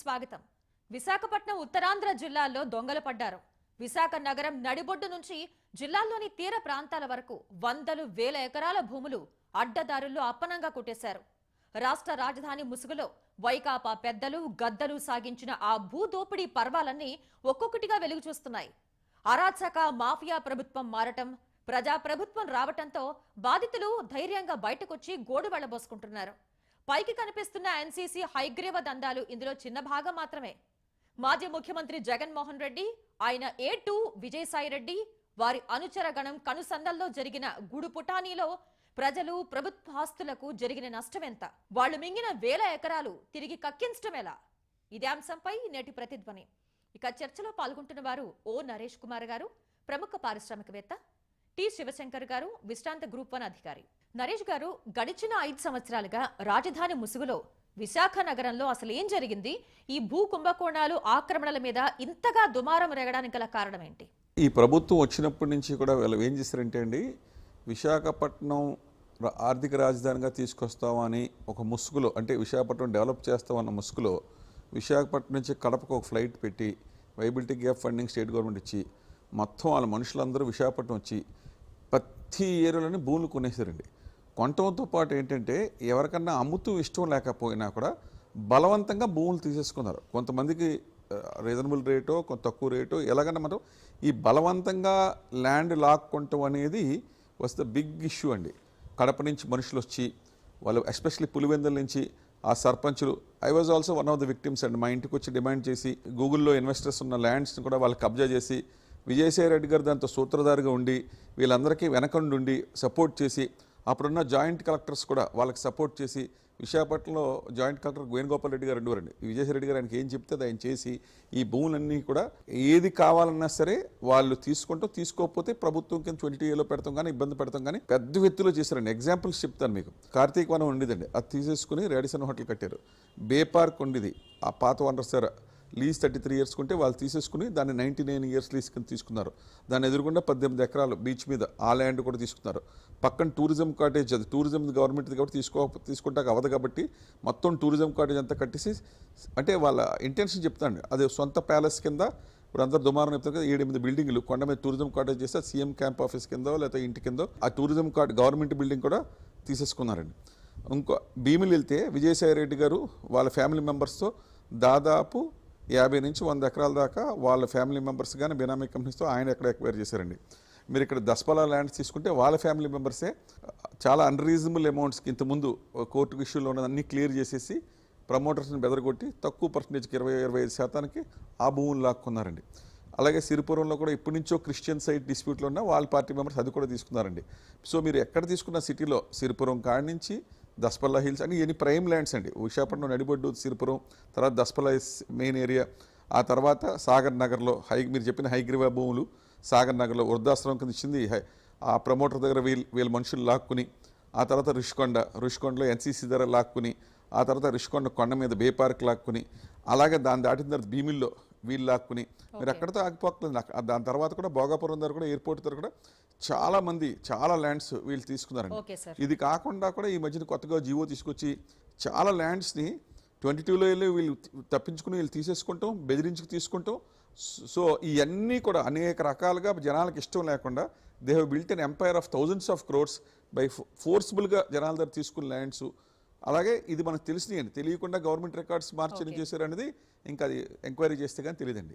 స్వాగతం. విశాఖపట్నం ఉత్తరాంధ్ర జిల్లాల్లో దొంగలు పడ్డారు. విశాఖ నగరం నడిబొడ్డు నుంచి జిల్లాల్లోని తీర ప్రాంతాల వరకు వందలు వేల ఎకరాల భూములు అడ్డదారుల్లో అప్పనంగా కొట్టేశారు. రాష్ట్ర రాజధాని ముసుగులో వైకాపా పెద్దలు గద్దలు సాగించిన ఆ భూదోపిడీ పర్వాలన్నీ ఒక్కొక్కటిగా వెలుగు చూస్తున్నాయి. అరాచక మాఫియా ప్రభుత్వం మారటం ప్రజాప్రభుత్వం రావటంతో బాధితులు ధైర్యంగా బయటకొచ్చి గోడు వెళ్ళబోసుకుంటున్నారు పైకి కనిపిస్తున్న ఎన్సీసీ హైగ్రీవ దందాలు ఇందులో చిన్న భాగం మాత్రమే. మాజీ ముఖ్యమంత్రి జగన్మోహన్ రెడ్డి ఆయన ఏ టూ విజయసాయి రెడ్డి వారి అనుచర గణం కనుసందల్లో జరిగిన గుడుపుటానీలో ప్రజలు ప్రభుత్వాస్తులకు జరిగిన నష్టమెంత? వాళ్ళు మింగిన వేల ఎకరాలు తిరిగి కక్కించటమేలా? ఎలా ఇదే అంశంపై నేటి ప్రతిధ్వని. ఇక చర్చలో పాల్గొంటున్న వారు ఓ నరేష్ కుమార్ గారు ప్రముఖ పారిశ్రామికవేత్త టి శివశంకర్ గారు విశ్రాంత గ్రూప్ వన్ అధికారి. నరేష్ గారు గడిచిన ఐదు సంవత్సరాలుగా రాజధాని ముసుగులో విశాఖ నగరంలో అసలు ఏం జరిగింది? ఈ భూ కుంభకోణాలు ఆక్రమణల మీద ఇంతగా దుమారం రేగడానికి గల కారణం ఏంటి ఈ ప్రభుత్వం వచ్చినప్పటి నుంచి కూడా వీళ్ళు ఏం చేశారంటే అండి విశాఖపట్నం ఆర్థిక రాజధానిగా తీసుకొస్తామని ఒక ముసుగులో అంటే విశాఖపట్నం డెవలప్ చేస్తామన్న ముసుగులో విశాఖపట్నం నుంచి కడపకు ఒక ఫ్లైట్ పెట్టి viability gap funding state government ఇచ్చి మొత్తం వాళ్ళ మనుషులందరూ విశాఖపట్నం వచ్చి ప్రతి ఏరియాలోనే భూములు కొనేసారండి కొనటంతో పాటు ఏంటంటే ఎవరికన్నా అమ్ముతూ ఇష్టం లేకపోయినా కూడా బలవంతంగా భూములు తీసేసుకున్నారు. కొంతమందికి రీజనబుల్ రేటో కొంత తక్కువ రేటో ఎలాగన్నా మనం ఈ బలవంతంగా ల్యాండ్ లాక్కుంటాం అనేది వస్తే బిగ్ ఇష్యూ అండి. కడప నుంచి మనుషులు వచ్చి వాళ్ళు ఎస్పెషల్లీ పులివెందుల నుంచి ఆ సర్పంచులు I was also one of the victims అండి. మా ఇంటికి వచ్చి డిమాండ్ చేసి గూగుల్లో ఇన్వెస్టర్స్ ఉన్న ల్యాండ్స్ని కూడా వాళ్ళు కబ్జా చేసి విజయసాయి రెడ్డి గారు దాంతో సూత్రధారిగా ఉండి వీళ్ళందరికీ వెనకండుండి సపోర్ట్ చేసి అప్పుడున్న జాయింట్ కలెక్టర్స్ కూడా వాళ్ళకి సపోర్ట్ చేసి విశాఖపట్నంలో జాయింట్ కలెక్టర్ వేణుగోపాల్ రెడ్డి గారు ఉండేవారండి. విజయసాయి రెడ్డి గారు ఆయనకి ఏం చెప్తే అది ఆయన చేసి ఈ భూములన్నీ కూడా ఏది కావాలన్నా సరే వాళ్ళు తీసుకుంటాం తీసుకోకపోతే ప్రభుత్వం కింద ట్వంటీ ఏలో పెడతాం కానీ ఇబ్బంది పెడతాం కానీ పెద్ద వ్యక్తిలో చేశారండి. ఎగ్జాంపుల్స్ చెప్తాను మీకు. కార్తీక వనం ఉండేదండి. అది తీసేసుకుని రేడిసన్ హోటల్ కట్టారు. బే పార్క్ ఉండేది. ఆ పాత వనరు sir lease thirty three years ఉంటే వాళ్ళు తీసేసుకుని దాన్ని నైంటీ నైన్ ఇయర్స్ లీజ్ కింద తీసుకున్నారు. దాన్ని ఎదురుకుండా పద్దెనిమిది ఎకరాలు బీచ్ మీద ఆ ల్యాండ్ కూడా తీసుకున్నారు. పక్కన టూరిజం కాటేజ్ అది. టూరిజం గవర్నమెంట్ కాబట్టి తీసుకో తీసుకుంటాక అవ్వదు కాబట్టి మొత్తం టూరిజం కాటేజ్ అంతా కట్టేసి అంటే వాళ్ళ ఇంటెన్షన్ చెప్తాను అది సొంత ప్యాలెస్ కింద ఇప్పుడు అందరు దుమారం చెప్తారు కదా ఏడెనిమిది బిల్డింగ్లు కొండ మీద టూరిజం కాటేజ్ చేస్తే సీఎం క్యాంప్ ఆఫీస్ కిందో లేకపోతే ఇంటి కిందో ఆ టూరిజం కార్డ్ గవర్నమెంట్ బిల్డింగ్ కూడా తీసేసుకున్నారండి. ఇంకో భీములు వెళ్తే విజయసాయి రెడ్డి గారు వాళ్ళ ఫ్యామిలీ మెంబర్స్తో దాదాపు యాభై నుంచి వంద ఎకరాల దాకా వాళ్ళ ఫ్యామిలీ మెంబర్స్ కానీ బినామీ కంపెనీస్తో ఆయన ఎక్కడ ఎక్వైర్ చేశారండి. మీరు ఇక్కడ దస్పలా ల్యాండ్స్ తీసుకుంటే వాళ్ళ ఫ్యామిలీ మెంబర్సే చాలా అన్రీజనబుల్ అమౌంట్స్కి ఇంతకుముందు కోర్టు ఇష్యూలో ఉన్నదన్నీ క్లియర్ చేసేసి ప్రమోటర్స్ని బెదరగొట్టి తక్కువ పర్సంటేజ్కి ఇరవై ఇరవై ఐదు శాతానికి ఆ భూములు లాక్కున్నారండి. అలాగే సిరిపురంలో కూడా ఇప్పటి నుంచో క్రిస్టియన్ సైడ్ డిస్ప్యూట్లో ఉన్న వాళ్ళ పార్టీ మెంబర్స్ అది కూడా తీసుకున్నారండి. సో మీరు ఎక్కడ తీసుకున్న సిటీలో సిరిపురం కాడి నుంచి దస్పల్లా హిల్స్ అని ఎన్ని ప్రైమ్ ల్యాండ్స్ అండి. విశాఖపట్నం నడిబొడ్డు సిరిపురం తర్వాత దస్పల్లా మెయిన్ ఏరియా. ఆ తర్వాత సాగర్ నగర్లో హై మీరు చెప్పిన హైగ్రీవా భూములు సాగర్ నగర్లో వృద్ధాశ్రమం కింద ఇచ్చింది. హై- ఆ ప్రమోటర్ దగ్గర వీళ్ళు వీళ్ళ మనుషులు లాక్కుని ఆ తర్వాత రుషికొండ రుషికొండలో ఎన్సీసీ దగ్గర లాక్కుని ఆ తర్వాత రుషికొండ కొండ మీద బే పార్క్ లాక్కుని అలాగే దాన్ని దాటిన తర్వాత భీమిల్లో వీళ్ళు లాక్కుని. మీరు అక్కడితో ఆగిపోతుంది నాకు దాని తర్వాత కూడా భోగాపురం దగ్గర కూడా ఎయిర్పోర్ట్ దగ్గర కూడా చాలా మంది చాలా ల్యాండ్స్ వీళ్ళు తీసుకున్నారండి. ఇది కాకుండా కూడా ఈ మధ్యన కొత్తగా జివో తీసుకొచ్చి చాలా ల్యాండ్స్ని ట్వంటీ టూలో వెళ్ళి వీళ్ళు తప్పించుకుని వీళ్ళు తీసేసుకుంటాం బెదిరించుకు తీసుకుంటాం. సో ఇవన్నీ కూడా అనేక రకాలుగా జనాలకు ఇష్టం లేకుండా they have built an empire of thousands of crores by ఫోర్స్ఫుల్గా జనాల దగ్గర తీసుకున్న ల్యాండ్స్ అలాగే ఇది మనకు తెలిసినాయండి. తెలియకుండా గవర్నమెంట్ రికార్డ్స్ మార్చని చేశారు అనేది ఇంకా అది ఎంక్వైరీ చేస్తే కానీ తెలియదండి.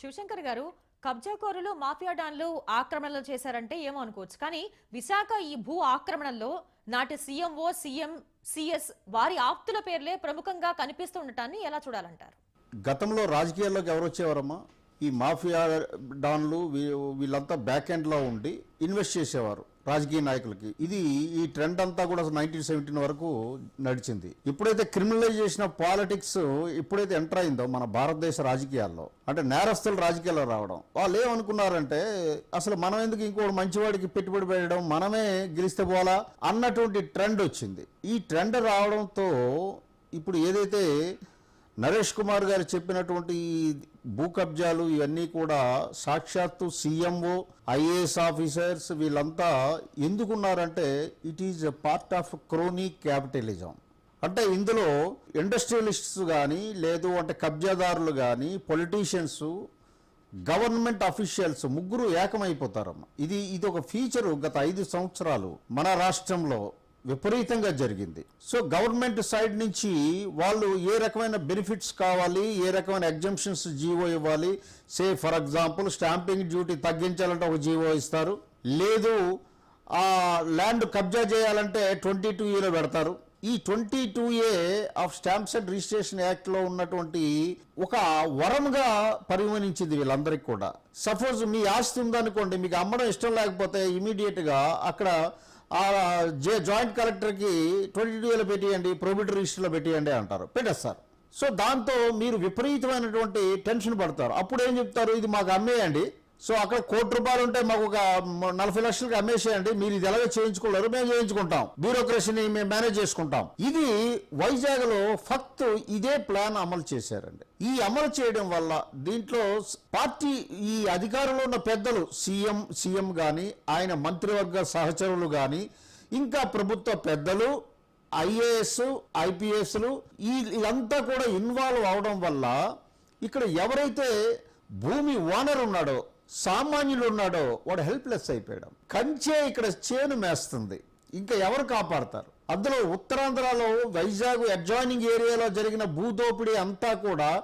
శివశంకర్ గారు కబ్జాకోరులు మాఫియా డాన్లు ఆక్రమణలు చేశారంటే ఏమో అనుకోవచ్చు. కానీ విశాఖ ఈ భూ ఆక్రమణల్లో నాటి సీఎంఓ సీఎం సిఎస్ వారి ఆప్తుల పేర్లే ప్రముఖంగా కనిపిస్తూ ఉండటాన్ని ఎలా చూడాలంటారు? గతంలో రాజకీయాల్లోకి ఎవరు వచ్చేవారమ్మా? ఈ మాఫియా డాన్లు వీ- వీళ్ళంతా బ్యాక్ ఎండ్లో ఉండి ఇన్వెస్ట్ చేసేవారు. రాజకీయ నాయకులకి. ఇది ఈ ట్రెండ్ అంతా కూడా నైన్టీన్ సెవెంటీన్ వరకు నడిచింది. ఎప్పుడైతే క్రిమినలైజేషన్ ఆఫ్ పాలిటిక్స్ ఎప్పుడైతే ఎంటర్ అయిందో మన భారతదేశ రాజకీయాల్లో అంటే నేరస్తులు రాజకీయాల్లో రావడం. వాళ్ళు ఏమనుకున్నారంటే అసలు మనం ఎందుకు ఇంకోటి మంచివాడికి పెట్టుబడి పెట్టడం మనమే గెలిస్తే పోలా అన్నటువంటి ట్రెండ్ వచ్చింది. ఈ ట్రెండ్ రావడంతో ఇప్పుడు ఏదైతే నరేష్ కుమార్ గారు చెప్పినటువంటి ఈ భూ కబ్జాలు ఇవన్నీ కూడా సాక్షాత్తు సీఎంఓ ఐఏఎస్ ఆఫీసర్స్ వీళ్ళంతా ఎందుకున్నారంటే it is a part of crony capitalism. అంటే ఇందులో ఇండస్ట్రియలిస్ట్స్ కానీ లేదు అంటే కబ్జాదారులు కానీ పొలిటీషియన్స్ గవర్నమెంట్ అఫీషియల్స్ ముగ్గురు ఏకమైపోతారమ్మ. ఇది ఇది ఒక ఫీచరు గత ఐదు సంవత్సరాలు మన రాష్ట్రంలో. విపరీతంగా జరిగింది. సో గవర్నమెంట్ సైడ్ నుంచి వాళ్ళు ఏ రకమైన బెనిఫిట్స్ కావాలి ఏ రకమైన ఎగ్జంప్షన్స్ జీవో ఇవ్వాలి? Say for example stamping duty తగ్గించాలంటే ఒక జీవో ఇస్తారు. లేదు ఆ ల్యాండ్ కబ్జా చేయాలంటే ట్వంటీ టూ ఏలో పెడతారు. ఈ twenty two A of stamps and registration యాక్ట్లో ఉన్నటువంటి ఒక వరంగా పరిగణించింది వీళ్ళందరికీ కూడా. సపోజ్ మీ ఆస్తి ఉందనుకోండి మీకు అమ్మడం ఇష్టం లేకపోతే ఇమీడియట్గా అక్కడ జే జాయింట్ కలెక్టర్కి ట్వంటీ టూ ఏలో పెట్టేయండి ప్రొబిటర్ రిజిస్టర్లో పెట్టేయండి అంటారు. పెట్టేస్తారు. సో దాంతో మీరు విపరీతమైనటువంటి టెన్షన్ పడతారు. అప్పుడు ఏం చెప్తారు? ఇది మాకు అమ్మేయండి సో అక్కడ కోటి రూపాయలు ఉంటే మాకు ఒక నలభై లక్షలకు అమ్మేసేయండి. మీరు ఇది ఎలాగో చేయించుకోలేరు మేము చేయించుకుంటాం. బ్యూరోక్రసీని మేము మేనేజ్ చేసుకుంటాం. ఇది వైజాగ్లో ఫక్త్ ఇదే ప్లాన్ అమలు చేశారండి. ఈ అమలు చేయడం వల్ల దీంట్లో పార్టీ ఈ అధికారంలో ఉన్న పెద్దలు సీఎం సీఎం కానీ ఆయన మంత్రివర్గ సహచరులు కానీ ఇంకా ప్రభుత్వ పెద్దలు ఐఏఎస్ ఐపీఎస్లు ఈ ఇదంతా కూడా ఇన్వాల్వ్ అవడం వల్ల ఇక్కడ ఎవరైతే భూమి ఓనర్ ఉన్నాడో సామాన్యులు ఉన్నాడో వాడు హెల్ప్లెస్ అయిపోయాడు. కంచే ఇక్కడ చేను మేస్తుంది. ఇంకా ఎవరు కాపాడతారు? అందులో ఉత్తరాంధ్రలో వైజాగ్ అడ్జాయినింగ్ ఏరియాలో జరిగిన భూదోపిడీ అంతా కూడా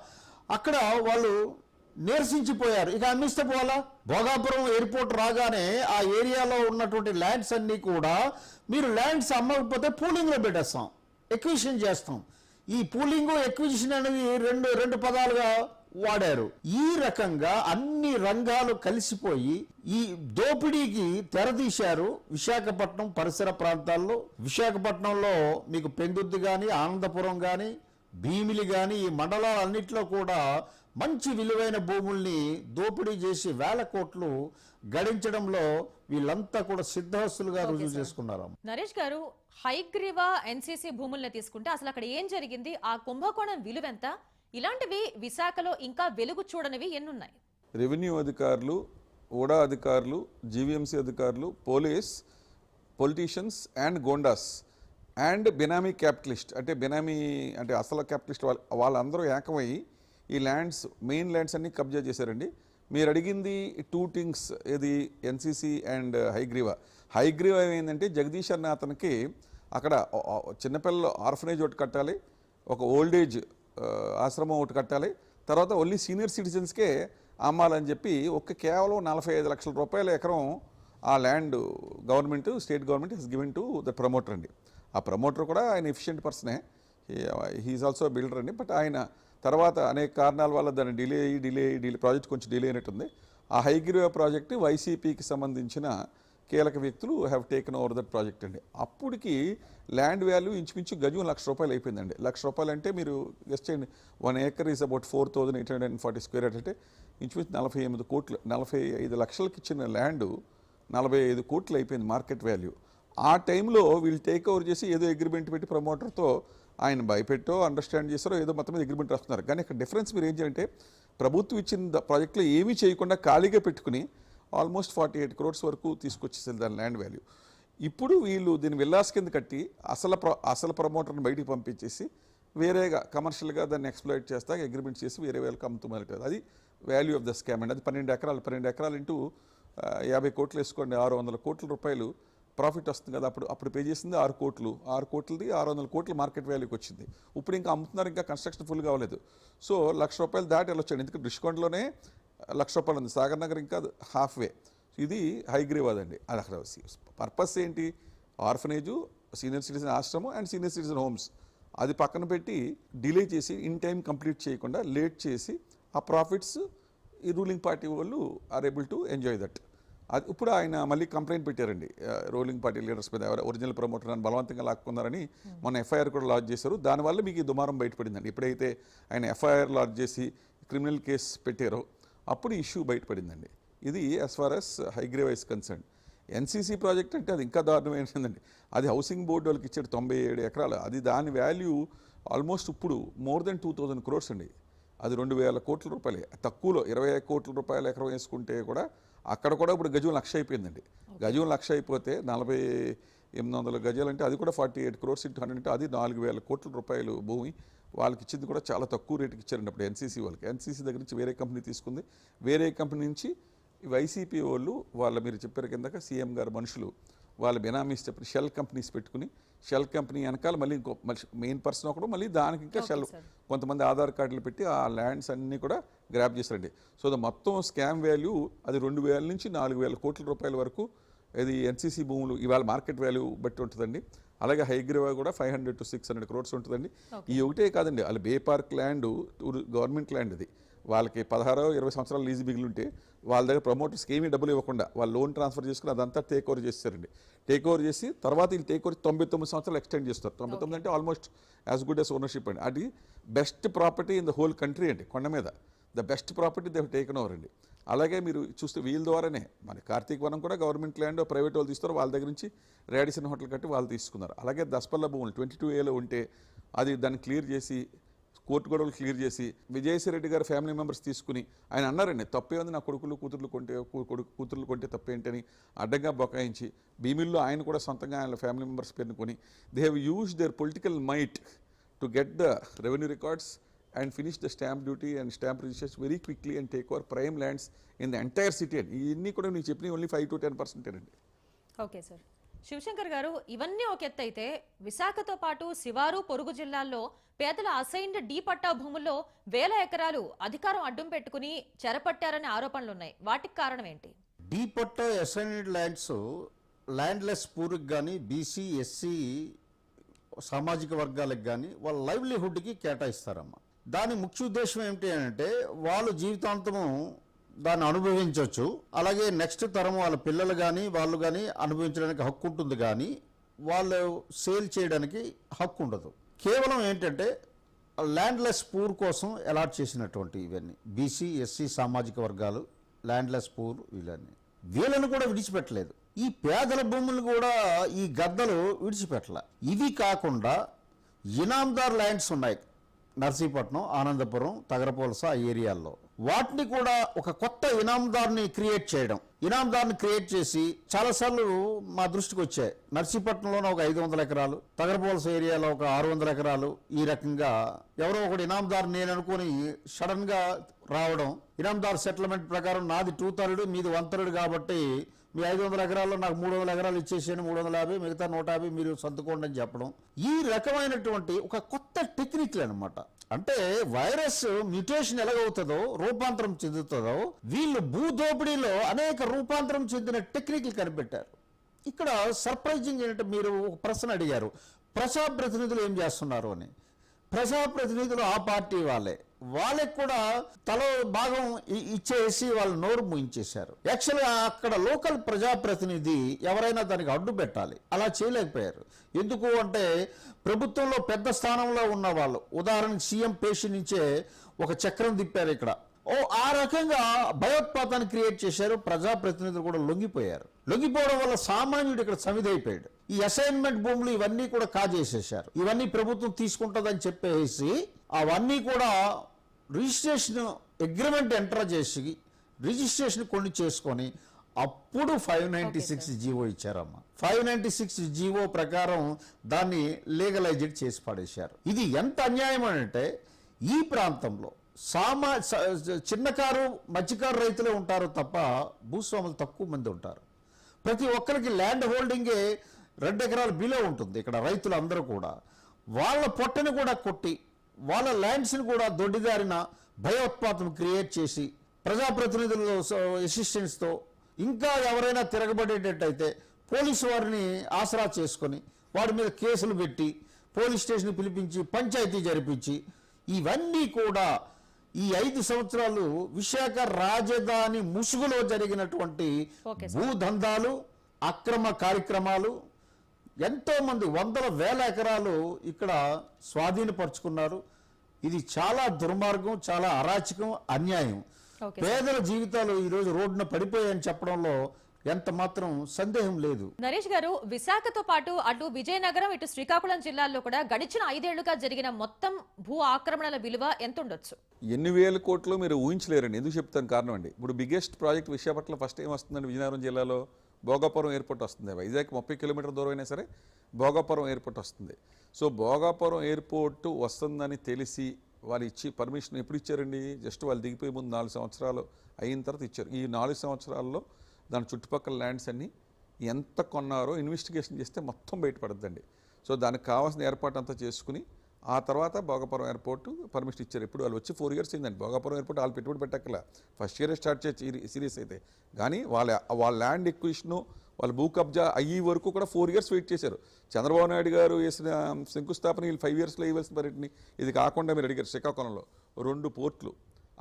అక్కడ వాళ్ళు నీరసించిపోయారు. ఇక అమ్మిస్తే పోవాలా? భోగాపురం ఎయిర్పోర్ట్ రాగానే ఆ ఏరియాలో ఉన్నటువంటి ల్యాండ్స్ అన్నీ కూడా మీరు ల్యాండ్స్ అమ్మకపోతే పూలింగ్లో పెట్టేస్తాం. ఎక్విజిషన్ చేస్తాం. ఈ పూలింగు ఎక్విజిషన్ అనేది రెండు రెండు పదాలుగా వాడారు. ఈ రకంగా అన్ని రంగాలు కలిసిపోయి ఈ దోపిడీకి తెరదీశారు విశాఖపట్నం పరిసర ప్రాంతాల్లో. విశాఖపట్నంలో మీకు పెందుర్తి కానీ ఆనందపురం కానీ భీమిలి కానీ ఈ మండలాలన్నింటిలో కూడా మంచి విలువైన భూముల్ని దోపిడీ చేసి వేల కోట్లు గడించడంలో వీళ్ళంతా కూడా సిద్ధహస్తులుగా రుజువు చేసుకున్నారు. నరేష్ గారు హైగ్రీవా ఎన్సీసీ భూముల్ని తీసుకుంటే అసలు అక్కడ ఏం జరిగింది? ఆ కుంభకోణం విలువెంత? ఇలాంటివి విశాఖలో ఇంకా వెలుగు చూడనివి ఎన్నున్నాయి? రెవెన్యూ అధికారులు ఓడా అధికారులు జీవీఎంసీ అధికారులు police politicians and goondas and benami capitalist. అంటే బినామీ అంటే అసలు క్యాపిటలిస్ట్ వాళ్ళ వాళ్ళందరూ ఏకమై ఈ ల్యాండ్స్ మెయిన్ ల్యాండ్స్ అన్ని కబ్జా చేశారండి. మీరు అడిగింది టూ థింగ్స్ ఇది ఎన్సీసీ అండ్ హైగ్రీవా. హైగ్రీవా ఏంటంటే జగదీష్ అన్న అతనికి అక్కడ చిన్నపిల్లలు ఆర్ఫనేజ్ ఒకటి కట్టాలి. ఒక ఓల్డ్ ఏజ్ ఆశ్రమం ఒకటి కట్టాలి. తర్వాత ఓన్లీ సీనియర్ సిటిజన్స్కే అమ్మాలని చెప్పి ఒక్క కేవలం నలభై ఐదు లక్షల రూపాయల ఎకరం ఆ land government state government has given to the promoter అండి. ఆ ప్రమోటర్ కూడా ఆయన ఎఫిషియెంట్ పర్సనే హీఈస్ ఆల్సో బిల్డర్ అండి. బట్ ఆయన తర్వాత అనేక కారణాల వల్ల దాన్ని డిలే అయ్యి డిలే అయ్యి డిలే ప్రాజెక్ట్ కొంచెం డిలే అయినట్టుంది. ఆ హైగ్రీవే ప్రాజెక్టు వైసీపీకి సంబంధించిన కీలక వ్యక్తులు have taken over that project అండి. అప్పటికి ల్యాండ్ వాల్యూ ఇంచుమించు గజం లక్ష రూపాయలు అయిపోయిందండి. లక్ష రూపాయలు అంటే మీరు గెస్ట్ చేయండి one acre is about four thousand eight hundred and forty square yard అంటే ఇంచుమించు నలభై ఎనిమిది కోట్లు నలభై ఐదు లక్షలకి ఇచ్చిన ల్యాండ్ నలభై ఐదు కోట్లు అయిపోయింది మార్కెట్ వాల్యూ ఆ టైంలో వీళ్ళు టేక్ ఓవర్ చేసి ఏదో అగ్రిమెంట్ పెట్టి ప్రమోటర్తో ఆయన భయపెట్టో అండర్స్టాండ్ చేస్తారో ఏదో మొత్తం మీద అగ్రిమెంట్ రాస్తున్నారు. కానీ ఇక్కడ డిఫరెన్స్ మీరు ఏం చేయాలంటే ప్రభుత్వం ఇచ్చిన ప్రాజెక్టులో ఏమీ చేయకుండా ఖాళీగా పెట్టుకుని ఆల్మోస్ట్ ఫార్టీ ఎయిట్ క్రోర్స్ వరకు తీసుకొచ్చేసింది దాని ల్యాండ్ వాల్యూ. ఇప్పుడు వీళ్ళు దీని విల్లాస్ కింద కట్టి అసలు ప్ర అసలు ప్రమోటర్ని బయటికి పంపించేసి వేరేగా కమర్షియల్గా దాన్ని ఎక్స్ప్లోయిట్ చేస్తా అగ్రిమెంట్ చేసి వేరే వేలకు అమ్ముతున్నారు అది వాల్యూ ఆఫ్ ద స్కామ్ అండి. అది పన్నెండు ఎకరాలు పన్నెండు ఎకరాలు ఇంటూ యాభై కోట్లు వేసుకోండి ఆరు వందల కోట్ల రూపాయలు ప్రాఫిట్ వస్తుంది కదా. అప్పుడు అప్పుడు పే చేసింది ఆరు కోట్లు. ఆరు కోట్లది ఆరు వందల కోట్లు మార్కెట్ వాల్యూకి వచ్చింది. ఇప్పుడు ఇంకా అమ్ముతున్నారు ఇంకా కన్స్ట్రక్షన్ ఫుల్ కావలేదు. సో లక్ష రూపాయలు దాటి వెళ్ళొచ్చాడు. ఎందుకంటే డిస్కౌంట్లోనే లక్ష రూపాయలు ఉంది. సాగర్ నగర్ ఇంకా హాఫ్ వే ఇది హైగ్రీవాద్ అండి. అది అక్కడ పర్పస్ ఏంటి? ఆర్ఫనేజు సీనియర్ సిటిజన్ ఆశ్రమం అండ్ సీనియర్ సిటిజన్ హోమ్స్. అది పక్కన పెట్టి డిలే చేసి ఇన్ టైం కంప్లీట్ చేయకుండా లేట్ చేసి ఆ ప్రాఫిట్స్ ఈ రూలింగ్ పార్టీ వాళ్ళు are able to enjoy that. అది ఇప్పుడు ఆయన మళ్ళీ కంప్లైంట్ పెట్టారండి. రూలింగ్ పార్టీ లీడర్స్ మీద ఎవరు ఒరిజినల్ ప్రమోటర్ అని బలవంతంగా లాక్కున్నారని మొన్న ఎఫ్ఐఆర్ కూడా లాడ్జ్ చేశారు. దానివల్ల మీకు ఈ దుమారం బయటపడిందండి. ఎప్పుడైతే ఆయన ఎఫ్ఐఆర్ లాడ్జ్ చేసి క్రిమినల్ కేసు పెట్టారో అప్పుడు ఇష్యూ బయటపడిందండి. ఇది as far as Hayagriva is concern NCC project అంటే అది ఇంకా దారుణమైనదండి అది హౌసింగ్ బోర్డు వాళ్ళకి ఇచ్చాడు తొంభై ఏడు ఎకరాలు. అది దాని వాల్యూ ఆల్మోస్ట్ ఇప్పుడు more than two thousand crores అండి. అది రెండు వేల కోట్ల రూపాయలే. తక్కువలో ఇరవై కోట్ల రూపాయల ఎకరం వేసుకుంటే కూడా అక్కడ కూడా ఇప్పుడు గజం లక్ష అయిపోయిందండి. గజం లక్ష అయిపోతే నలభై ఎనిమిది వందల గజాలు అంటే అది కూడా forty eight crores into hundred అంటే అది నాలుగు వేల కోట్ల రూపాయలు భూమి. వాళ్ళకి ఇచ్చింది కూడా చాలా తక్కువ రేటుకి ఇచ్చారండి అప్పుడు ఎన్సీసీ వాళ్ళకి. ఎన్సీసీ దగ్గర నుంచి వేరే కంపెనీ తీసుకుంది. వేరే కంపెనీ నుంచి వైసీపీ వాళ్ళు వాళ్ళ మీరు చెప్పారు కిందక సీఎం గారు మనుషులు వాళ్ళ బెనామీస్ చెప్పి షెల్ కంపెనీస్ పెట్టుకుని షెల్ కంపెనీ వెనకాల మళ్ళీ ఇంకో మెయిన్ పర్సన్ ఒకడు మళ్ళీ దానికి ఇంకా షెల్. కొంతమంది ఆధార్ కార్డులు పెట్టి ఆ ల్యాండ్స్ అన్నీ కూడా గ్రాప్ చేశారండి. సో ద మొత్తం స్కామ్ వాల్యూ అది రెండు వేల నుంచి నాలుగు వేల కోట్ల రూపాయల వరకు ఇది ఎన్సీసీ భూములు ఇవాళ మార్కెట్ వాల్యూ బట్టి ఉంటుందండి. అలాగే హైగ్రీవా కూడా five hundred to six hundred crores ఉంటుందండి. ఈ ఒకటే కాదండి వాళ్ళ Bay Park land government land ఇది. వాళ్ళకి పదహారో ఇరవై సంవత్సరాలు లీజు మిగిలి ఉంటే వాళ్ళ దగ్గర ప్రమోటర్స్కి ఏమీ డబ్బులు ఇవ్వకుండా వాళ్ళు లోన్ ట్రాన్స్ఫర్ చేసుకుని అదంతా టేక్ ఓవర్ చేస్తారండి. టేక్ ఓవర్ చేసి తర్వాత వీళ్ళు టేక్ ఓవర్ తొంభై తొమ్మిది సంవత్సరాలు ఎక్స్టెండ్ చేస్తారు. తొంభై తొమ్మిది అంటే almost as good as ownership అండి. అది best property in the whole country అండి కొండ మీద. The best property they've taken over అండి. అలాగే మీరు చూస్తే వీళ్ళ ద్వారానే మన కార్తీక్ వనం కూడా గవర్నమెంట్ ల్యాండ్ ప్రైవేట్ వాళ్ళు తీస్తారు వాళ్ళ దగ్గర నుంచి రేడిసన్ హోటల్ కట్టి వాళ్ళు తీసుకున్నారు. అలాగే దసపల్ల భూములు ట్వంటీ టూ ఏలో ఉంటే అది దాన్ని క్లియర్ చేసి కోర్టు గొడవలు క్లియర్ చేసి విజయసాయి రెడ్డి ఫ్యామిలీ మెంబర్స్ తీసుకుని ఆయన అన్నారండి తప్పే ఉంది నా కొడుకులు కూతుర్లు కొంటే కొడుకు కూతుర్లు కొంటే తప్పేంటని అడ్డంగా బొకాయించి భీమిల్లో ఆయన కూడా సొంతంగా ఆయన ఫ్యామిలీ మెంబర్స్ పెట్టుకొని they have use their political might to get the revenue records and finish the stamp duty and stamp registration very quickly and take over prime lands in the entire city అండి ఇవన్నీ కూడా నేను చెప్పిన only five to ten పర్సెంటేనండి okay sir Shivashankar గారు ఇవన్నీ ఒక ఎత్తు అయితే విశాఖతో పాటు శివారు పొరుగు జిల్లాల్లో పేదల అసైన్డ్ డీ పట్టా భూముల్లో వేల ఎకరాలు అధికారం అడ్డం పెట్టుకుని చెరపట్టారనే ఆరోపణలున్నాయి వాటికి కారణం ఏంటి? D patta assigned lands landless పూర్కి కానీ బీసీ ఎస్సీ సామాజిక వర్గాలకు కానీ వాళ్ళ లైవ్లీహుడ్కి కేటాయిస్తారమ్మా. దాని ముఖ్య ఉద్దేశం ఏమిటి అంటే వాళ్ళు జీవితాంతము దాన్ని అనుభవించవచ్చు అలాగే నెక్స్ట్ తరం వాళ్ళ పిల్లలు కానీ వాళ్ళు కానీ అనుభవించడానికి హక్కు ఉంటుంది కానీ వాళ్ళు సేల్ చేయడానికి హక్కు ఉండదు. కేవలం ఏంటంటే ల్యాండ్లెస్ పూర్ కోసం అలాట్ చేసినటువంటి ఇవన్నీ. బీసీ ఎస్సీ సామాజిక వర్గాలు ల్యాండ్లెస్ పూర్ వీళ్ళని. వీళ్ళని కూడా విడిచిపెట్టలేదు. ఈ పేదల భూములు కూడా ఈ గద్దలు విడిచిపెట్టలే. ఇవి కాకుండా ఇనామ్దార్ ల్యాండ్స్ ఉన్నాయి. నర్సీపట్నం ఆనందపురం తగరపోలస ఆ ఏరియాల్లో. వాటిని కూడా ఒక కొత్త ఇనాందార్ని క్రియేట్ చేయడం. ఇనాందార్ని క్రియేట్ చేసి చాలాసార్లు మా దృష్టికి వచ్చాయి. నర్సీపట్నంలోనే ఒక ఐదు వందల ఎకరాలు తగరపోలస ఏరియాలో ఒక ఆరు వందల ఎకరాలు ఈ రకంగా ఎవరో ఒకటి ఇనాందార్ నేను అనుకుని సడన్గా రావడం. ఇనాందార్ సెటిల్మెంట్ ప్రకారం నాది టూ థర్డ్ మీది వన్ థర్డ్ కాబట్టి మీ ఐదు వందల ఎకరాల్లో నాకు మూడు వందల ఎకరాలు ఇచ్చేసాను మూడు వందల యాభై మిగతా నూట యాభై మీరు సర్దుకోండి అని చెప్పడం. ఈ రకమైనటువంటి ఒక కొత్త టెక్నిక్లు అనమాట అంటే వైరస్ మ్యూటేషన్ ఎలాగవుతుందో రూపాంతరం చెందుతుందో వీళ్ళు భూదోపిడీలో అనేక రూపాంతరం చెందిన టెక్నిక్లు కనిపెట్టారు. ఇక్కడ సర్ప్రైజింగ్ ఏంటంటే మీరు ఒక ప్రశ్న అడిగారు. ప్రజాప్రతినిధులు ఏం చేస్తున్నారు అని. ప్రజాప్రతినిధులు ఆ పార్టీ వాళ్ళే. వాళ్ళకి కూడా తల భాగం ఇచ్చేసి వాళ్ళు నోరు ముయించేశారు. యాక్చువల్గా అక్కడ లోకల్ ప్రజాప్రతినిధి ఎవరైనా దానికి అడ్డు పెట్టాలి. అలా చేయలేకపోయారు. ఎందుకు అంటే ప్రభుత్వంలో పెద్ద స్థానంలో ఉన్న వాళ్ళు ఉదాహరణకి సీఎం పేషి నుంచే ఒక చక్రం తిప్పారు ఇక్కడ. ఓ ఆ రకంగా భయోత్పాతాన్ని క్రియేట్ చేశారు ప్రజాప్రతినిధులు కూడా లొంగిపోయారు. లొంగిపోవడం వల్ల సామాన్యుడు ఇక్కడ సమిదైపోయాడు ఈ అసైన్మెంట్ భూములు ఇవన్నీ కూడా కాజేసేశారు. ఇవన్నీ ప్రభుత్వం తీసుకుంటుందని చెప్పేసి అవన్నీ కూడా రిజిస్ట్రేషన్ అగ్రిమెంట్ ఎంటర్ చేసి రిజిస్ట్రేషన్ కొన్ని చేసుకొని అప్పుడు ఫైవ్ నైన్టీ సిక్స్ జీవో ఇచ్చారమ్మా. ఫైవ్ నైన్టీ సిక్స్ జీవో ప్రకారం దాన్ని లీగలైజ్డ్ చేసి పడేశారు. ఇది ఎంత అన్యాయం అంటే ఈ ప్రాంతంలో సామా చిన్నకారు మధ్యకారు రైతులే ఉంటారు తప్ప భూస్వాములు తక్కువ మంది ఉంటారు. ప్రతి ఒక్కరికి ల్యాండ్ హోల్డింగే రెండు ఎకరాల బిలో ఉంటుంది. ఇక్కడ రైతులు అందరూ కూడా. వాళ్ళ పొట్టని కూడా కొట్టి వాళ్ళ ల్యాండ్స్ని కూడా దొడ్డిదారిన భయోత్పాతం క్రియేట్ చేసి ప్రజాప్రతినిధుల అసిస్టెన్స్తో ఇంకా ఎవరైనా తిరగబడేటట్టయితే పోలీసు వారిని ఆసరా చేసుకొని వాడి మీద కేసులు పెట్టి పోలీస్ స్టేషన్ పిలిపించి పంచాయతీ జరిపించి ఇవన్నీ కూడా ఈ ఐదు సంవత్సరాలు విశాఖ రాజధాని ముసుగులో జరిగినటువంటి భూదందాలు అక్రమ కార్యక్రమాలు ఎంతో మంది వందల వేల ఎకరాలు ఇక్కడ స్వాధీనపరుచుకున్నారు. ఇది చాలా దుర్మార్గం చాలా అరాచకం అన్యాయం. పేదల జీవితాలు ఈరోజు రోడ్డున పడిపోయాయని చెప్పడంలో ఎంత మాత్రం సందేహం లేదు. నరేష్ గారు విశాఖతో పాటు అటు విజయనగరం ఇటు శ్రీకాకుళం జిల్లాల్లో కూడా గడిచిన ఐదేళ్ళుగా జరిగిన మొత్తం భూ ఆక్రమణల విలువ ఎంత ఉండొచ్చు ఎన్ని వేల కోట్లు మీరు ఊహించలేరండి. ఎందుకు చెప్తాను కారణం అండి. ఇప్పుడు బిగ్గెస్ట్ ప్రాజెక్ట్ విశాఖపట్నం ఫస్ట్ ఏం వస్తుందండి విజయనగరం జిల్లాలో. భోగాపురం ఎయిర్పోర్ట్ వస్తుంది. వైజాగ్ ముప్పై కిలోమీటర్ దూరం అయినా సరే భోగాపురం ఎయిర్పోర్ట్ వస్తుంది. సో భోగాపురం ఎయిర్పోర్ట్ వస్తుందని తెలిసి వాళ్ళు ఇచ్చి పర్మిషన్ ఎప్పుడు ఇచ్చారండి? జస్ట్ వాళ్ళు దిగిపోయే ముందు నాలుగు సంవత్సరాలు అయిన తర్వాత ఇచ్చారు. ఈ నాలుగు సంవత్సరాల్లో దాని చుట్టుపక్కల ల్యాండ్స్ అన్నీ ఎంత కొన్నారో ఇన్వెస్టిగేషన్ చేస్తే మొత్తం బయటపడద్దండి. సో దానికి కావాల్సిన ఏర్పాటు అంతా చేసుకుని ఆ తర్వాత భోగాపురం ఎయిర్పోర్ట్ పర్మిషన్ ఇచ్చారు. ఇప్పుడు వాళ్ళు వచ్చి ఫోర్ ఇయర్స్ అయిందండి. భోగాపురం ఎయిర్పోర్ట్ వాళ్ళు పెట్టుబడి పెట్టక్కల ఫస్ట్ ఇయర్ స్టార్ట్ చేసి సిరీస్ అయితే. కానీ వాళ్ళ వాళ్ళ ల్యాండ్ ఎక్విషను వాళ్ళ భూ కబ్జా అయ్యి వరకు కూడా ఫోర్ ఇయర్స్ వెయిట్ చేశారు. చంద్రబాబు నాయుడు గారు వేసిన శంకుస్థాపన వీళ్ళు ఫైవ్ ఇయర్స్లో ఇవ్వాల్సిన పర్యటన ఇది కాకుండా మీరు అడిగారు శ్రీకాకుళంలో. రెండు పోర్ట్లు.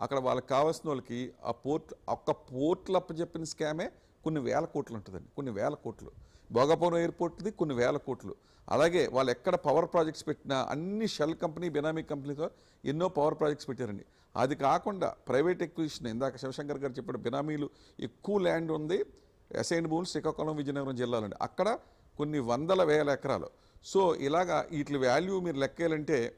అక్కడ వాళ్ళకి కావాల్సిన వాళ్ళకి ఆ పోర్ట్ ఒక్క పోర్ట్లు అప్పచెప్పిన స్కామే కొన్ని వేల కోట్లు ఉంటుందండి. కొన్ని వేల కోట్లు. భోగాపురం ఎయిర్పోర్ట్ది కొన్ని వేల కోట్లు. అలాగే వాళ్ళు ఎక్కడ పవర్ ప్రాజెక్ట్స్ పెట్టినా అన్ని షెల్ కంపెనీ బినామీ కంపెనీతో ఎన్నో పవర్ ప్రాజెక్ట్స్ పెట్టారండి. అది కాకుండా ప్రైవేట్ ఎక్విజిషన్ ఇందాక శివశంకర్ గారు చెప్పిన బినామీలు ఎక్కువ ల్యాండ్ ఉంది. అసైన్ భూములు శ్రీకాకుళం విజయనగరం జిల్లాలండి. అక్కడ కొన్ని వందల వేల ఎకరాలు. సో ఇలాగా వీటి వాల్యూ మీరు లెక్కేయాలంటే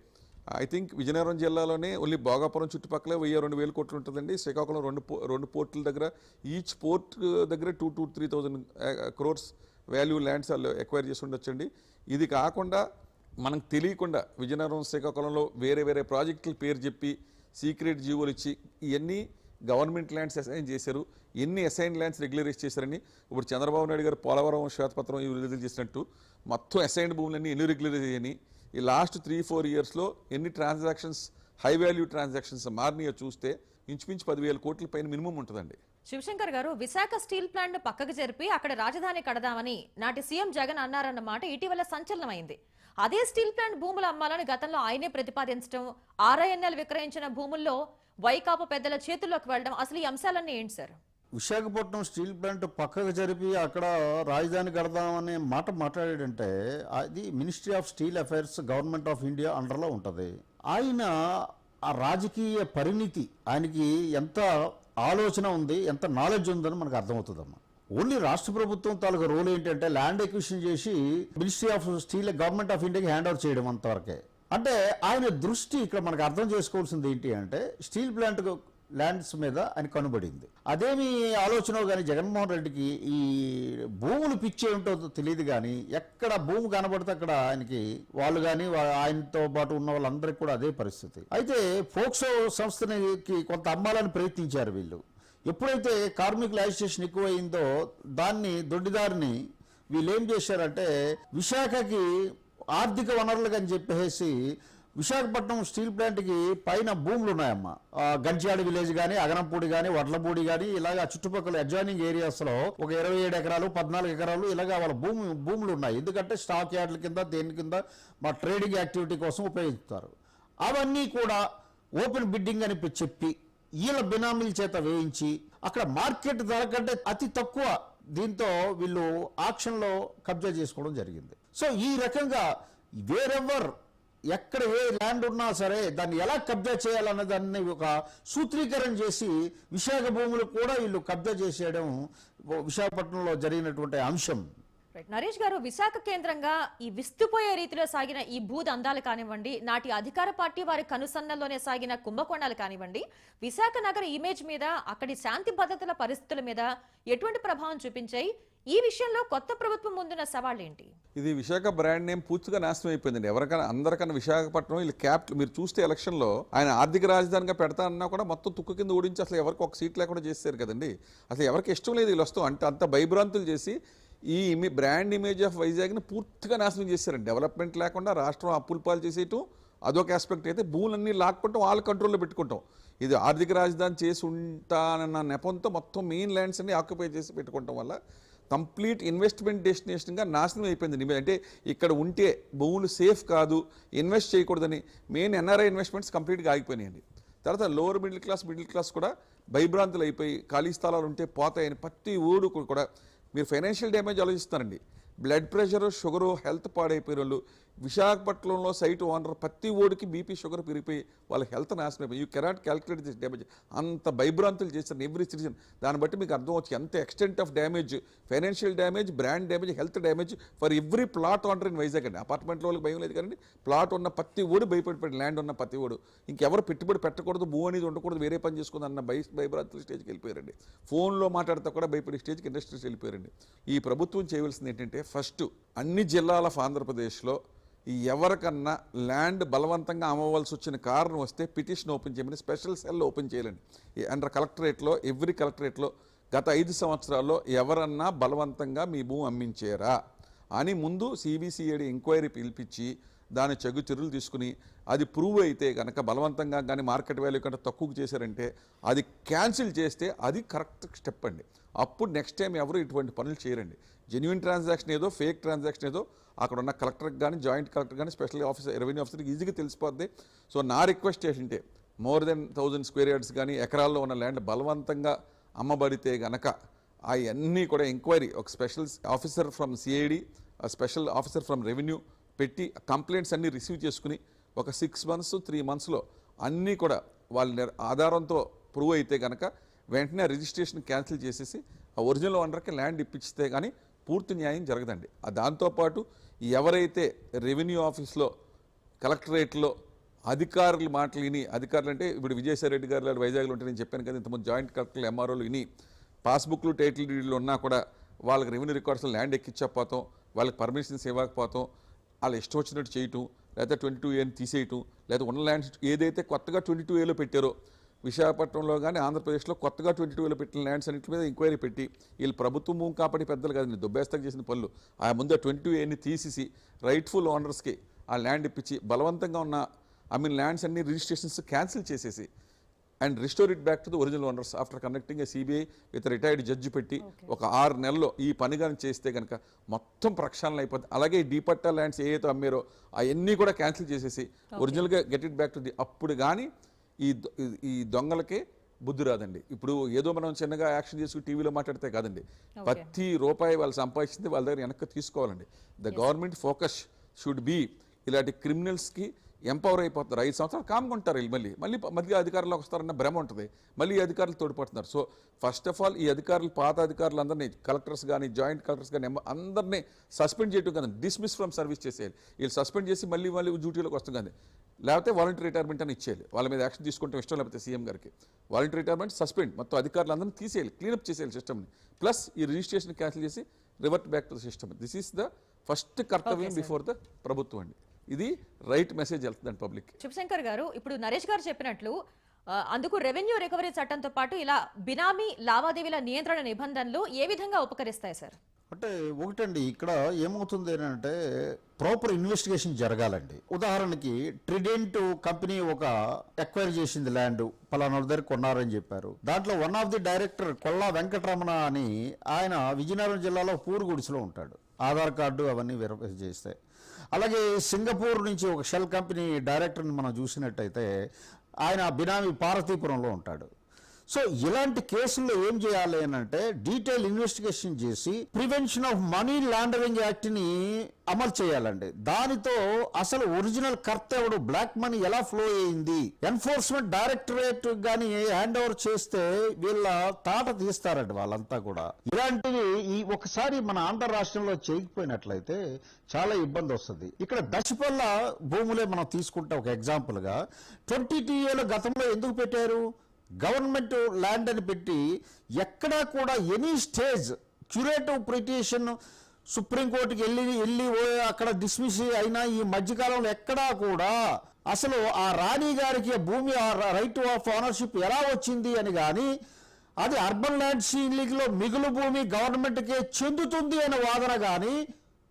ఐ థింక్ విజయనగరం జిల్లాలోనే ఓన్లీ భోగాపురం చుట్టుపక్కల వెయ్యి రెండు వేల కోట్లు ఉంటుందండి. శ్రీకాకుళం రెండు పో రెండు పోర్టుల దగ్గర ఈచ్ పోర్ట్ దగ్గర two two three thousand crores value lands వాళ్ళు ఎక్వైర్ చేసి ఉండొచ్చండి. ఇది కాకుండా మనకు తెలియకుండా విజయనగరం శ్రీకాకుళంలో వేరే వేరే ప్రాజెక్టుల పేరు చెప్పి సీక్రెట్ జీవోలు ఇచ్చి ఇవన్నీ గవర్నమెంట్ ల్యాండ్స్ అసైన్ చేశారు. ఎన్ని అసైన్ ల్యాండ్స్ రెగ్యులరైజ్ చేశారని ఇప్పుడు చంద్రబాబు నాయుడు గారు పోలవరం శ్వేతపత్రం ఇవి విడుదల చేసినట్టు మొత్తం అసైన్డ్ భూములన్నీ ఎన్ని రెగ్యులరైజ్ అయ్యాయి ఈ లాస్ట్ త్రీ ఫోర్ ఇయర్స్లో ఎన్ని ట్రాన్సాక్షన్స్ హై వాల్యూ ట్రాన్సాక్షన్స్ మారినాయో చూస్తే ఇంచుమించు పదివేల కోట్ల పైన మినిమం ఉంటుందండి. శివశంకర్ గారు విశాఖ స్టీల్ ప్లాంట్ పక్కకు జరిపి అక్కడ రాజధాని కడదామని నాటి సీఎం జగన్ అన్నారన్న మాట ఇటీవల సంచలనమైంది. అదే స్టీల్ ప్లాంట్ భూములు అమ్మాలని గతంలో ఆయనే ప్రతిపాదించడం ఆర్ఐఎన్ఎల్ విక్రయించిన భూముల్లో వైకాపా పెద్దల చేతుల్లోకి వెళ్ళడం అసలు ఈ అంశాలన్నీ ఏంటి సార్? విశాఖపట్నం స్టీల్ ప్లాంట్ పక్కకు జరిపి అక్కడ రాజధాని కడదామనే మాట మాట్లాడాడంటే అది ministry of steel affairs government of India అండర్లో ఉంటుంది. ఆయన ఆ రాజకీయ పరిణితి ఆయనకి ఎంత ఆలోచన ఉంది ఎంత నాలెడ్జ్ ఉందని మనకు అర్థమవుతుందమ్మా. ఓన్లీ రాష్ట్ర ప్రభుత్వం తాలూకు రోల్ ఏంటంటే ల్యాండ్ ఎక్విషన్ చేసి ministry of steel government of ఇండియాకి హ్యాండ్ ఓవర్ చేయడం అంతవరకే. అంటే ఆయన దృష్టి ఇక్కడ మనకు అర్థం చేసుకోవాల్సింది ఏంటి అంటే స్టీల్ ప్లాంట్ ల్యాండ్స్ మీద ఆయన కనుబడింది. అదేమి ఆలోచన కానీ జగన్మోహన్ రెడ్డికి ఈ భూములు పిచ్చి ఏంటో తెలియదు కానీ ఎక్కడ భూమి కనబడితే అక్కడ ఆయనకి వాళ్ళు కానీ ఆయనతో పాటు ఉన్న వాళ్ళందరికీ కూడా అదే పరిస్థితి. అయితే ఫోక్సో సంస్థకి కొంత అమ్మాలని ప్రయత్నించారు వీళ్ళు. ఎప్పుడైతే కార్మికుల అసోసియేషన్ ఎక్కువైందో దాన్ని దొడ్డిదారిని వీళ్ళు ఏం చేశారంటే విశాఖకి ఆర్థిక వనరులుగా అని చెప్పేసి విశాఖపట్నం స్టీల్ ప్లాంట్కి పైన భూములు ఉన్నాయమ్మా. ఆ, విలేజ్ కానీ అగనంపూడి కానీ వడ్లపూడి కానీ ఇలాగ చుట్టుపక్కల అడ్జాయినింగ్ ఏరియాస్లో ఒక ఇరవై ఏడు ఎకరాలు పద్నాలుగు ఎకరాలు ఇలాగ వాళ్ళ భూమి భూములు ఉన్నాయి. ఎందుకంటే స్టాక్ యార్డ్ల కింద దేని కింద మా ట్రేడింగ్ యాక్టివిటీ కోసం ఉపయోగిస్తారు. అవన్నీ కూడా ఓపెన్ బిడ్డింగ్ అని చెప్పి వీళ్ళ బినామీల చేత వేయించి అక్కడ మార్కెట్ ధర కంటే అతి తక్కువ దీంతో వీళ్ళు ఆక్షన్లో కబ్జా చేసుకోవడం జరిగింది. సో ఈ రకంగా వేరెవర్ ఎక్కడ ఏ ల్యాండ్ ఉన్నా సరే దాన్ని ఎలా కబ్జా చేయాలన్న దాన్ని ఒక సూత్రీకరణ చేసి విశాఖ భూములు కూడా వీళ్ళు కబ్జా చేసేయడం విశాఖపట్నంలో జరిగినటువంటి అంశం. నరేష్ గారు విశాఖ కేంద్రంగా ఈ విస్తుపోయే రీతిలో సాగిన ఈ భూదందాలు కానివ్వండి నాటి అధికార పార్టీ వారి కనుసన్నల్లోనే సాగిన కుంభకోణాలు కానివ్వండి విశాఖ నగర ఇమేజ్ మీద అక్కడి శాంతి భద్రతల పరిస్థితుల మీద ఎటువంటి ప్రభావం చూపించాయి? ఈ విషయంలో కొత్త ప్రభుత్వం ముందున్న సవాళ్ళేంటి? ఇది విశాఖ బ్రాండ్ నేమ్ పూర్తిగా నాశనం అయిపోయిందండి. ఎవరికైనా అందరికన్నా విశాఖపట్నం వీళ్ళు క్యాపిటల్ మీరు చూస్తే ఎలక్షన్లో ఆయన ఆర్థిక రాజధానిగా పెడతానన్నా కూడా మొత్తం తుక్కు కింద ఓడించి అసలు ఎవరికి ఒక సీట్ లేకుండా చేశారు కదండి. అసలు ఎవరికి ఇష్టం లేదు వీళ్ళు వస్తాం అంటే అంత భయభ్రాంతులు చేసి ఈ బ్రాండ్ ఇమేజ్ ఆఫ్ వైజాగ్ని పూర్తిగా నాశనం చేశారండి. డెవలప్మెంట్ లేకుండా రాష్ట్రం అప్పులు పాలు చేసేయటం అదొక ఆస్పెక్ట్ అయితే భూములన్నీ లాక్కుంటాం వాళ్ళ కంట్రోల్లో పెట్టుకుంటాం. ఇది ఆర్థిక రాజధాని చేసి ఉంటానన్న నెపంతో మొత్తం మెయిన్ ల్యాండ్స్ అన్ని ఆక్యుపై చేసి పెట్టుకోవటం వల్ల కంప్లీట్ ఇన్వెస్ట్మెంట్ డెస్టినేషన్గా నాశనం అయిపోయింది నిమే- అంటే ఇక్కడ ఉంటే భూములు సేఫ్ కాదు ఇన్వెస్ట్ చేయకూడదని మెయిన్ ఎన్ఆర్ఐ ఇన్వెస్ట్మెంట్స్ కంప్లీట్గా ఆగిపోయినాయండి. తర్వాత lower middle class middle class కూడా భయభ్రాంతులు అయిపోయి ఖాళీ స్థలాలు ఉంటే పోతాయని ప్రతి ఊరు కూడా మీరు ఫైనాన్షియల్ డ్యామేజ్ ఆలోచిస్తారండి బ్లడ్ ప్రెషర్ షుగరు హెల్త్ పాడైపోయిన వాళ్ళు విశాఖపట్నంలో సైట్ ఓనర్ ప్రతి ఓడికి బీపీ షుగర్ పెరిగిపోయి వాళ్ళ హెల్త్ నాశనం అయిపోయి. You cannot calculate this damage అంత భయభ్రాంతులు చేశారు ఎవ్రీ సిటిజన్ దాన్ని బట్టి మీకు అర్థం వచ్చి ఎంత extent of damage financial damage brand damage health damage for every plot owner in Vizag అండి. అపార్ట్మెంట్లో వాళ్ళకి భయం లేదు కానీ ప్లాట్ ఉన్న ప్రతి ఓడి భయపడిపోయాడు. ల్యాండ్ ఉన్న ప్రతి ఓడు. ఇంకెవరు పెట్టుబడి పెట్టకూడదు భూ అనేది ఉండకూడదు వేరే పని చేసుకుంది అన్న భయ భయభ్రాంతుల స్టేజ్కి వెళ్ళిపోయారండి. ఫోన్లో మాట్లాడితే కూడా భయపడే స్టేజ్కి ఇండస్ట్రీస్ వెళ్ళిపోయారండి. ఈ ప్రభుత్వం చేయవలసింది ఏంటంటే ఫస్ట్ అన్ని జిల్లాల ఆంధ్రప్రదేశ్లో ఎవరికన్నా ల్యాండ్ బలవంతంగా అమ్మవలసి వచ్చిన కారణం వస్తే పిటిషన్ ఓపెన్ చేయమని స్పెషల్ సెల్ ఓపెన్ చేయాలండి అండ్ అండర్ కలెక్టరేట్లో ఎవ్రీ కలెక్టరేట్లో గత ఐదు సంవత్సరాల్లో ఎవరన్నా బలవంతంగా మీ భూమి అమ్మించారా? అని ముందు సిబిసిఐడి ఎంక్వైరీ పిలిపించి దాని చెగు చర్యలు తీసుకుని అది ప్రూవ్ అయితే కనుక బలవంతంగా కానీ మార్కెట్ వాల్యూ కంటే తక్కువ చేశారంటే అది క్యాన్సిల్ చేస్తే అది కరెక్ట్ స్టెప్ అండి. అప్పుడు నెక్స్ట్ టైం ఎవరు ఇటువంటి పనులు చేయరండి. జెన్యున్ ట్రాన్సాక్షన్ ఏదో ఫేక్ ట్రాన్సాక్షన్ ఏదో అక్కడ ఉన్న కలెక్టర్కి కానీ జాయింట్ కలెక్టర్ కానీ స్పెషల్ ఆఫీసర్ రెవెన్యూ ఆఫీసర్కి ఈజీగా తెలిసిపోద్ది. సో నా రిక్వెస్ట్ ఏంటంటే more than thousand square yards కానీ ఎకరాల్లో ఉన్న ల్యాండ్ బలవంతంగా అమ్మబడితే గనక అవన్నీ కూడా ఎంక్వైరీ ఒక special officer from CID special officer from revenue పెట్టి కంప్లైంట్స్ అన్నీ రిసీవ్ చేసుకుని ఒక సిక్స్ మంత్స్ త్రీ మంత్స్లో అన్నీ కూడా వాళ్ళ ఆధారంతో ప్రూవ్ అయితే కనుక వెంటనే రిజిస్ట్రేషన్ క్యాన్సిల్ చేసేసి ఆ ఒరిజినల్ ఓనర్కి ల్యాండ్ ఇప్పించితే కానీ పూర్తి న్యాయం జరగదండి. దాంతోపాటు ఎవరైతే రెవెన్యూ ఆఫీస్లో కలెక్టరేట్లో అధికారులు మాటలు విని అధికారులు అంటే ఇప్పుడు విజయసాయిరెడ్డి గారు లాంటి వైజాగ్లో ఉంటే నేను చెప్పాను కదా ఇంతకుముందు జాయింట్ కలెక్టర్లు ఎంఆర్ఓలు విని పాస్బుక్లు టైటిల్ డీడీలు ఉన్నా కూడా వాళ్ళకి రెవెన్యూ రికార్డ్స్ ల్యాండ్ ఎక్కించకపోతాం వాళ్ళకి పర్మిషన్స్ ఇవ్వకపోతాం వాళ్ళు ఇష్టం వచ్చినట్టు చేయటం లేకపోతే ట్వంటీ టూ ఏని తీసేయటం లేదా ఉన్న ల్యాండ్స్ ఏదైతే కొత్తగా ట్వంటీ టూ ఏలో పెట్టారో విశాఖపట్నంలో కానీ ఆంధ్రప్రదేశ్లో కొత్తగా ట్వంటీ టూలో పెట్టిన ల్యాండ్స్ అన్నింటి మీద ఎంక్వైరీ పెట్టి వీళ్ళు ప్రభుత్వం కాపాడి పెద్దలు కాదండి దుబ్బేస్తాకు చేసిన పనులు. ఆ ముందు ట్వంటీ టూ ఏని తీసేసి రైట్ఫుల్ ఓనర్స్కి ఆ ల్యాండ్ ఇప్పించి బలవంతంగా ఉన్న ఐ మీన్ ల్యాండ్స్ అన్ని రిజిస్ట్రేషన్స్ క్యాన్సిల్ చేసేసి and restore it back to the original owners after conducting a CBI with retired judge పెట్టి ఒక ఆరు నెలల్లో ఈ పని కానీ చేస్తే కనుక మొత్తం ప్రక్షాళన అయిపోతుంది అలాగే ఈ డీపట్టా ల్యాండ్స్ ఏవైతే అమ్మారో అవన్నీ కూడా క్యాన్సిల్ చేసేసి ఒరిజినల్గా get it back to the అప్పుడు కానీ ఈ ఈ- దొంగలకే బుద్ధి రాదండి. ఇప్పుడు ఏదో మనం చిన్నగా యాక్షన్ చేసుకుని టీవీలో మాట్లాడితే కాదండి. ప్రతి రూపాయి వాళ్ళు సంపాదించింది వాళ్ళ దగ్గర వెనక్కి తీసుకోవాలండి. The government focus should be ఇలాంటి క్రిమినల్స్కి ఎంపవర్ అయిపోతారు. ఐదు సంవత్సరాలు కామ్కుంటారు వీళ్ళు మళ్ళీ. మళ్ళీ మళ్ళీ అధికారులకు వస్తారన్న భ్రమ ఉంటుంది. మళ్ళీ ఈ అధికారులు తోడ్పడుతున్నారు. సో ఫస్ట్ ఆఫ్ ఆల్ ఈ అధికారులు పాత అధికారులు అందరినీ కలెక్టర్స్ కానీ జాయింట్ కలెక్టర్స్ కానీ అందరినీ సస్పెండ్ చేయడం కదండి. డిస్మిస్ ఫ్రమ్ సర్వీస్ చేసేయాలి. వీళ్ళు సస్పెండ్ చేసి మళ్ళీ మళ్ళీ డ్యూటీలోకి వస్తుంది కానీ లేకపోతే వాలంటీర్ రిటైర్మెంట్ అని ఇచ్చేయాలి. వాళ్ళ మీద యాక్షన్ తీసుకుంటే ఇష్టం లేకపోతే సీఎం గారికి. Volunteer retirement suspend. మొత్తం అధికారులు అందరినీ తీసేయాలి. క్లీనప్ చేసేయాలి సిస్టమ్ని. ప్లస్ ఈ రిజిస్ట్రేషన్ క్యాన్సిల్ చేసి revert back to the system. This is the first కర్తవ్యం బిఫోర్ ద ప్రభుత్వం అండి. ఇది రైట్ మెసేజ్ వెళ్తుందండి పబ్లిక్ శివశంకర్ గారు ఇప్పుడు నరేష్ గారు చెప్పినట్లు అందుకు రెవెన్యూ రికవరీ చట్టంతో పాటు ఇలా బినామీ లావాదేవీల నియంత్రణ నిబంధనలు ఏ విధంగా ఉపకరిస్తాయి సార్ అంటే ఒకటండి ఇక్కడ ఏమవుతుంది అంటే ప్రాపర్ ఇన్వెస్టిగేషన్ జరగాలండి. ఉదాహరణకి ట్రిడెంట్ కంపెనీ ఒక ఎక్వైర్ చేసింది ల్యాండ్ పలానా దగ్గర కొన్నారని చెప్పారు. దాంట్లో one of the director Kolla Venkataramana అని ఆయన విజయనగరం జిల్లాలో పూరుగుడిసిలో ఉంటాడు. ఆధార్ కార్డు అవన్నీ వెరిఫై చేస్తే. అలాగే సింగపూర్ నుంచి ఒక షెల్ కంపెనీ డైరెక్టర్ని మనం చూసినట్టయితే ఆయన బినామీ పార్వతీపురంలో ఉంటాడు. సో ఇలాంటి కేసుల్లో ఏం చేయాలి అని అంటే డీటెయిల్ ఇన్వెస్టిగేషన్ చేసి ప్రివెన్షన్ ఆఫ్ మనీ లాండరింగ్ యాక్ట్ని అమలు చేయాలండి. దానితో అసలు ఒరిజినల్ కర్త ఎవడు? బ్లాక్ మనీ ఎలా ఫ్లో అయింది? ఎన్ఫోర్స్మెంట్ డైరెక్టరేట్ గాని హ్యాండ్ ఓవర్ చేస్తే వీళ్ళ తాట తీస్తారండి వాళ్ళంతా కూడా. ఇలాంటివి ఈ ఒకసారి మన ఆంధ్ర రాష్ట్రంలో చేయకపోయినట్లయితే చాలా ఇబ్బంది వస్తుంది. ఇక్కడ దశపల్ల భూములే మనం తీసుకుంటే ఒక ఎగ్జాంపుల్గా. ట్వంటీ టీఏలో గతంలో ఎందుకు పెట్టారు? గవర్నమెంట్ ల్యాండ్ అని పెట్టి ఎక్కడా కూడా ఎనీ స్టేజ్ క్యూరేటివ్ పిటిషన్ సుప్రీంకోర్టుకి వెళ్ళి వెళ్ళి ఓ- అక్కడ డిస్మిస్ అయినా ఈ మధ్యకాలంలో ఎక్కడా కూడా అసలు ఆ రాణి గారికి ఆ భూమి రైట్ ఆఫ్ ఓనర్షిప్ ఎలా వచ్చింది అని కానీ అది అర్బన్ ల్యాండ్ సీలింగ్ మిగులు భూమి గవర్నమెంట్కే చెందుతుంది అనే వాదన కానీ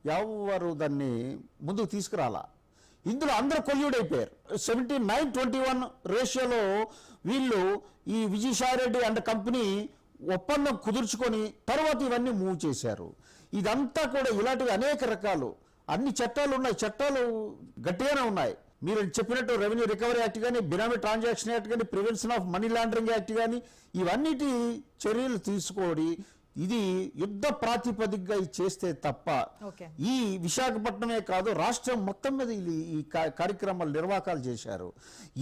ఎవరు దాన్ని ముందుకు తీసుకురాలా? ఇందులో అందరూ కొల్యూడైపోయారు సెవెంటీ నైన్ ట్వంటీ వన్ రేషియోలో వీళ్ళు ఈ విజయసాయిరెడ్డి అండ్ కంపెనీ ఒప్పందం కుదుర్చుకొని తర్వాత ఇవన్నీ మూవ్ చేశారు. ఇదంతా కూడా ఇలాంటివి అనేక రకాలు. అన్ని చట్టాలు ఉన్నాయి. చట్టాలు గట్టిగానే ఉన్నాయి. మీరు చెప్పినట్టు రెవెన్యూ రికవరీ యాక్ట్ కానీ బినామీ ట్రాన్సాక్షన్ యాక్ట్ కానీ prevention of money laundering act కానీ ఇవన్నిటి చర్యలు తీసుకొని ఇది యుద్ధ ప్రాతిపదికగా ఇది చేస్తే తప్ప ఈ విశాఖపట్నమే కాదు రాష్ట్రం మొత్తం మీద ఇది ఈ కార్యక్రమాలు నిర్వాకాలు చేశారు.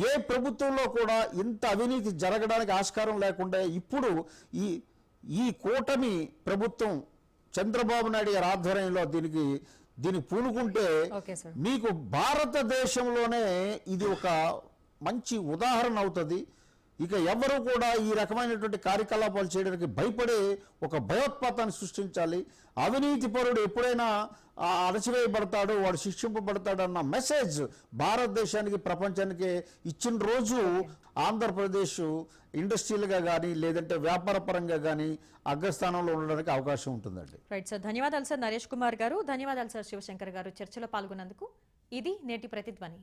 ఏ ప్రభుత్వంలో కూడా ఇంత అవినీతి జరగడానికి ఆస్కారం లేకుండా ఇప్పుడు ఈ ఈ కూటమి ప్రభుత్వం చంద్రబాబు నాయుడు గారి ఆధ్వర్యంలో దీనికి దీనికి పూనుకుంటే మీకు భారతదేశంలోనే ఇది ఒక మంచి ఉదాహరణ అవుతుంది. ఇక ఎవరు కూడా ఈ రకమైనటువంటి కార్యకలాపాలు చేయడానికి భయపడే ఒక భయోత్పాతాన్ని సృష్టించాలి. అవినీతి పరుడు ఎప్పుడైనా ఆ, అణచివేయబడతాడు వాడు శిక్షింపబడతాడు అన్న మెసేజ్ భారతదేశానికి ప్రపంచానికి ఇచ్చిన రోజు ఆంధ్రప్రదేశ్ ఇండస్ట్రియల్గా కానీ లేదంటే వ్యాపార పరంగా కానీ అగ్రస్థానంలో ఉండడానికి అవకాశం ఉంటుందండి. రైట్ సార్ ధన్యవాదాలు సార్ నరేష్ కుమార్ గారు. ధన్యవాదాలు సార్ శివశంకర్ గారు చర్చలో పాల్గొన్నందుకు. ఇది నేటి ప్రతిధ్వని.